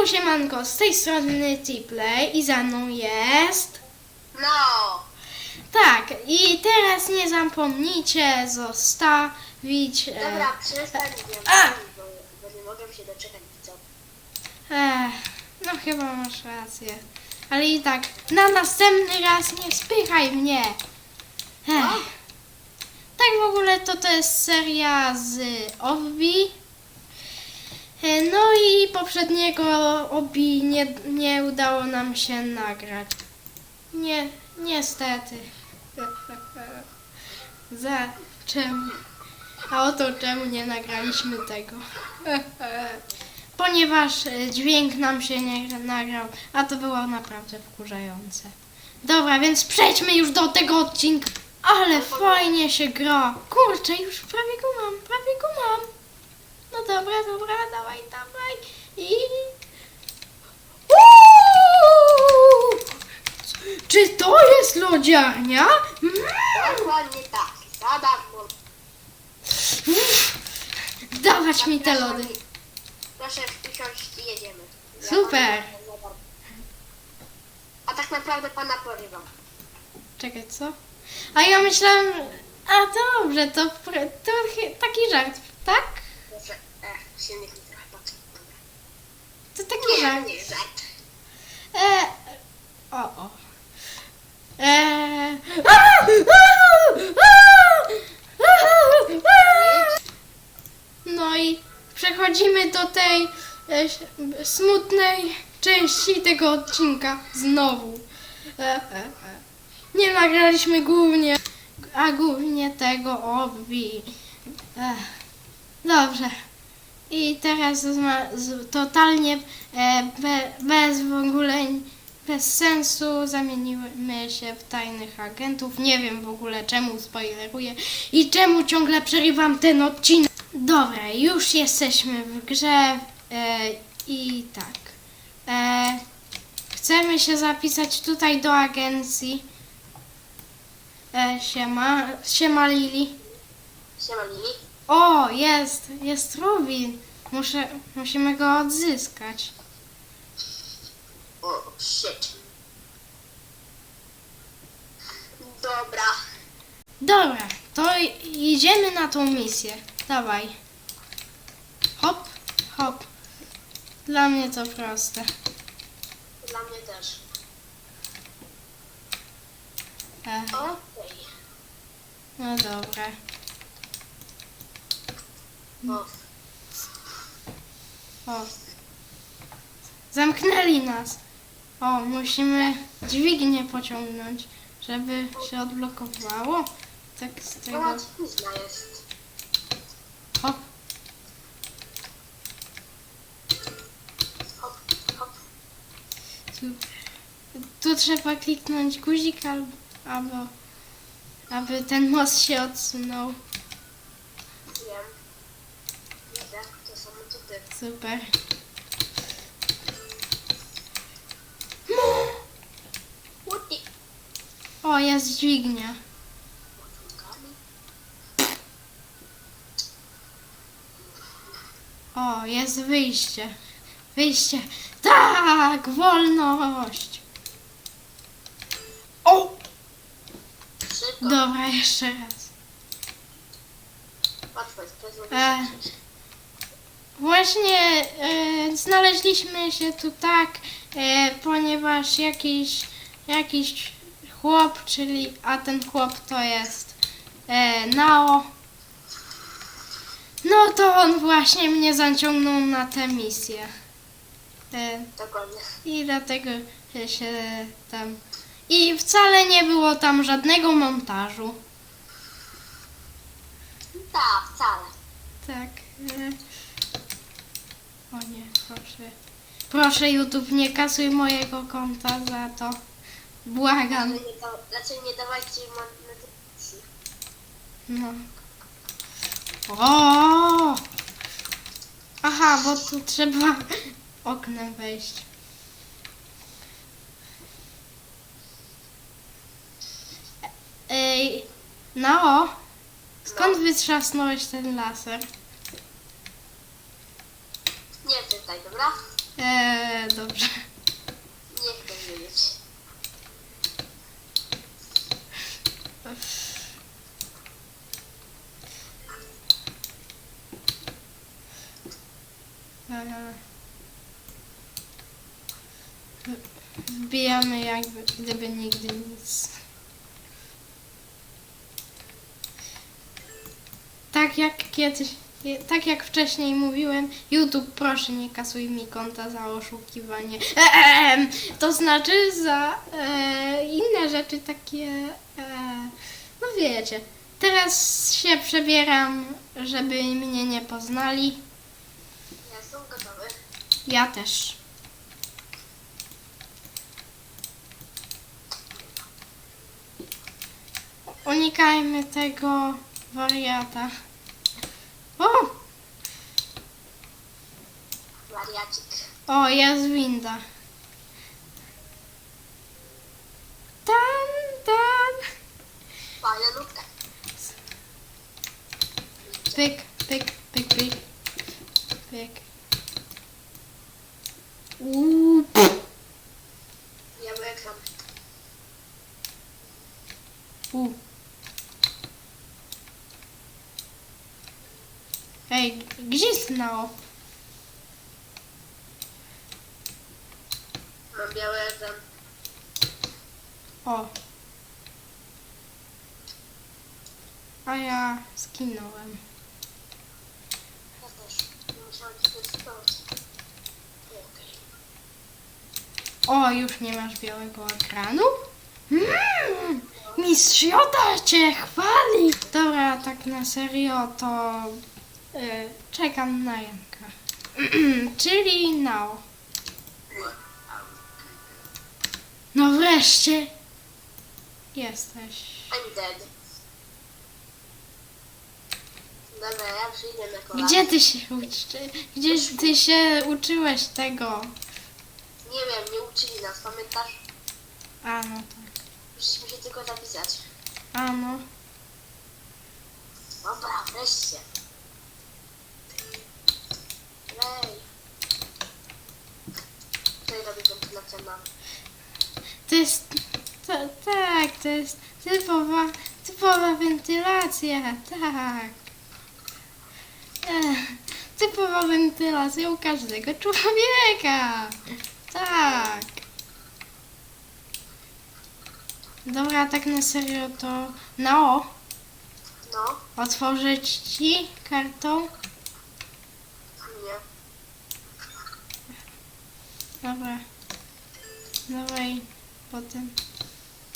Yo, siemanko, z tej strony T-Play i za mną jest... No! Tak, i teraz nie zapomnijcie zostawić... E, Dobra, przestań bo, bo nie mogę się doczekać co. e, no chyba masz rację. Ale i tak, na następny raz nie spychaj mnie. Ech. Tak w ogóle to to jest seria z Obi. E, No i poprzedniego Obi nie, nie udało nam się nagrać. Nie, niestety. Za czemu? A oto czemu nie nagraliśmy tego. Ponieważ e, dźwięk nam się nie nagrał, a to było naprawdę wkurzające. Dobra, więc przejdźmy już do tego odcinka. Ale fajnie się gra. Kurczę, już prawie go mam, prawie go mam. No dobra, dobra, dawaj, dawaj. I... Uuu! Czy to jest lodziarnia? Mm. Dokładnie tak, za darmo. Dawać mi te lody. Proszę usiąść i jedziemy. Ja Super. pana. A tak naprawdę pana porywam. Czekaj, co? A ja myślałem... A dobrze, to, pr- to chy- taki żart, tak? Proszę, ech, silnik mi trochę patrzę. Dobra. To taki Nie, nie, żart. E, o, o. E. No i przechodzimy do tej e, smutnej części tego odcinka znowu. E, e, e. Nie nagraliśmy głównie, a głównie tego obi. E, dobrze. I teraz totalnie e, be, bez w ogóle bez sensu zamienimy się w tajnych agentów. Nie wiem w ogóle czemu spoileruję i czemu ciągle przerywam ten odcinek. Dobra, już jesteśmy w grze e, i tak. E, chcemy się zapisać tutaj do agencji. E, siema, siema Lili. Siema Lili. O, jest, jest Rubin. Muszę, musimy go odzyskać. O, shit. Dobra. Dobra, to idziemy na tą misję. Dawaj. Hop, hop. Dla mnie to proste. Dla mnie też. E, Okej. no dobra. O, O. Zamknęli nas. O, musimy dźwignię pociągnąć, żeby się odblokowało. Tak z tego. Ona późna jest. Hop. Hop, hop. Tu, tu trzeba kliknąć guzik albo, albo aby ten most się odsunął. Wiem. Widzę, to samo co ty. Super. O, jest dźwignia. O, jest wyjście. Wyjście. Tak, wolność. O, Szybko. dobra, jeszcze raz. Łatwo jest, prezent. E, Właśnie e, znaleźliśmy się tu tak, e, ponieważ jakiś, jakiś chłop, czyli, a ten chłop to jest e, Nao. No to on właśnie mnie zaciągnął na tę misję. E, Dokładnie. I dlatego się- się tam... I wcale nie było tam żadnego montażu. Tak, wcale. Tak. e. O nie, proszę. Proszę YouTube, nie kasuj mojego konta za to. Błagam. Raczej nie, da, raczej nie dawajcie monetyzacji. No. O! Aha, bo tu trzeba oknem wejść. Ej, no, skąd wytrzasnąłeś ten laser? Czytaj, dobra? Eee, dobrze. Nie chcę wiedzieć. Wbijamy jakby gdyby nigdy nic. Tak jak kiedyś, tak jak wcześniej mówiłem, YouTube proszę nie kasuj mi konta za oszukiwanie. To znaczy za e, inne rzeczy takie, e, no wiecie. Teraz się przebieram, żeby mnie nie poznali. Ja jestem gotowy. Ja też. Unikajmy tego wariata. O! Wariacik. O, jest winda. Tan, tan. Fajna nutka. Pyk, pyk, pyk, pyk. Pyk. Uuu, Ja byłem ekran. u. Ej, gdzie znało? Mam biały ekran. O. A ja skinąłem. Ja też. Musiałam ci testować. Okej. O, już nie masz białego ekranu? Mm, mistrz Joda cię chwali! Dobra, tak na serio to y, czekam na Janka. Czyli now. No wreszcie jesteś. I'm dead. Dobra, ja przyjdę na kolację. Gdzie ty się uczy? Gdzie ty się uczyłeś tego? Nie wiem, nie uczyli nas, pamiętasz? A no tak. Musieliśmy się tylko zapisać. A no. Dobra, wreszcie. Rej. Tutaj robię wentylację na... To jest. To, tak, to jest typowa, typowa wentylacja. Tak. Ech, typowa wentylacja u każdego człowieka. Tak. Dobra, tak na serio to. No, No, otworzyć ci kartą. nie. Dobra. Dawaj, potem.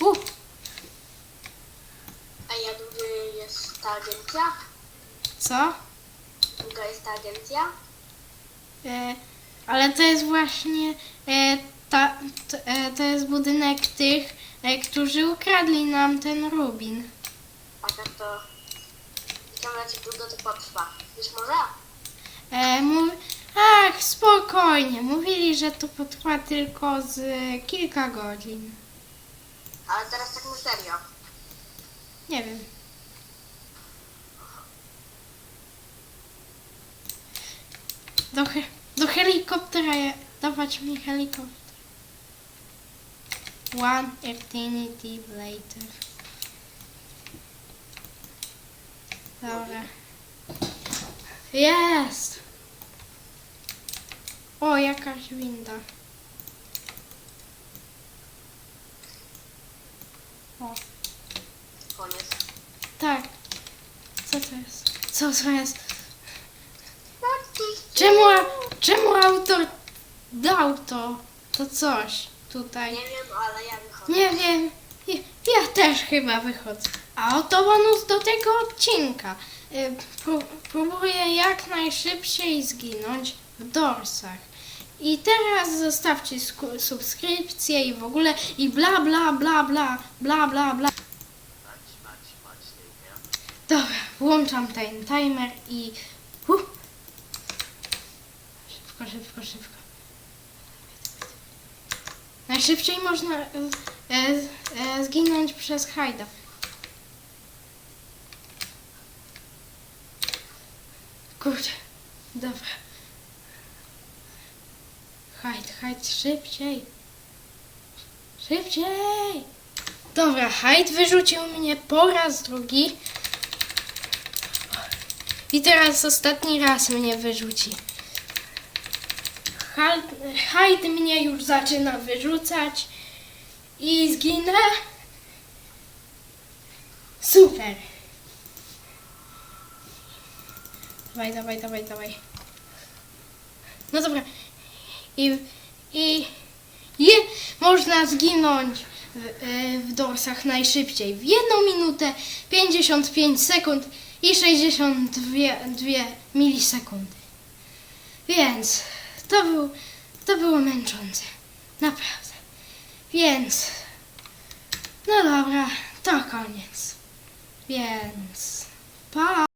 Uh, A ja długa jest ta agencja? co? Długa jest ta agencja? E, ale to jest właśnie e, ta, to, e, to jest budynek tych, e, którzy ukradli nam ten rubin. A tak to... Ciekawe, jak długo to potrwa. Wiesz może? E, mów, ach, spokojnie. Mówili, że to potrwa tylko z kilka godzin. Ale teraz tak na serio. Nie wiem. Do, he, do helikoptera je, dawać mi helikopter. One eternity later. Dobra. Jest! O, jakaś winda. O, Koniec. tak. Co to jest? Co to jest? Czemu, czemu autor dał to, to coś tutaj? Nie wiem, ale ja wychodzę. Nie wiem, ja, ja też chyba wychodzę. A oto bonus do tego odcinka. Y, pró- Próbuję jak najszybciej zginąć w dorsach. I teraz zostawcie subskrypcję i w ogóle i bla bla bla bla bla bla bla. Dobra, włączam ten timer i uh. szybko, szybko, szybko. Najszybciej można e, e, e, zginąć przez hajda. Kurde, dobra. Hajd, hajd, szybciej. Szybciej. Dobra, hajd wyrzucił mnie po raz drugi. I teraz ostatni raz mnie wyrzuci. Hajd, mnie już zaczyna wyrzucać. I zginę. Super. Dawaj, dawaj, dawaj, dawaj. No dobra. I, i je, można zginąć w, e, w dorsach najszybciej. W 1 minutę 55 sekund i 62 milisekundy. Więc to, był, to było męczące. Naprawdę. Więc no dobra, to koniec. Więc pa!